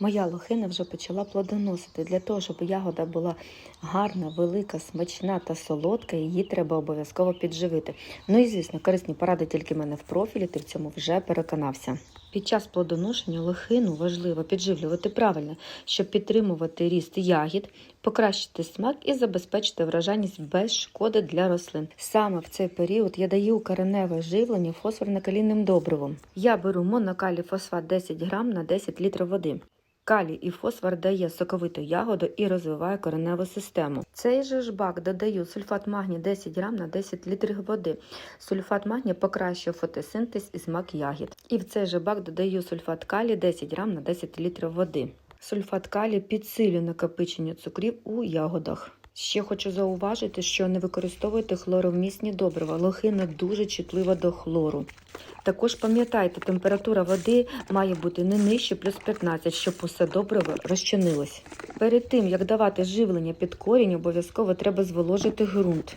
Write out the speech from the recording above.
Моя лохина вже почала плодоносити. Для того, щоб ягода була гарна, велика, смачна та солодка, її треба обов'язково підживити. Ну і звісно, корисні поради тільки в мене в профілі, ти в цьому вже переконався. Під час плодоношення лохину важливо підживлювати правильно, щоб підтримувати ріст ягід, покращити смак і забезпечити вражайність без шкоди для рослин. Саме в цей період я даю кореневе живлення фосфорно-калійним добривом. Я беру монокалій фосфат 10 грам на 10 літрів води. Калій і фосфор дає соковиту ягоду і розвиває кореневу систему. Цей же ж бак додаю сульфат магнію 10 грам на 10 літрів води. Сульфат магнію покращує фотосинтез і смак ягід. І в цей же бак додаю сульфат калію 10 грам на 10 літрів води. Сульфат калію підсилює накопичення цукрів у ягодах. Ще хочу зауважити, що не використовуйте хлоровмісні добрива. Лохина дуже чутлива до хлору. Також пам'ятайте, температура води має бути не нижче плюс 15, щоб усе добриво розчинилось. Перед тим, як давати живлення під корінь, обов'язково треба зволожити ґрунт.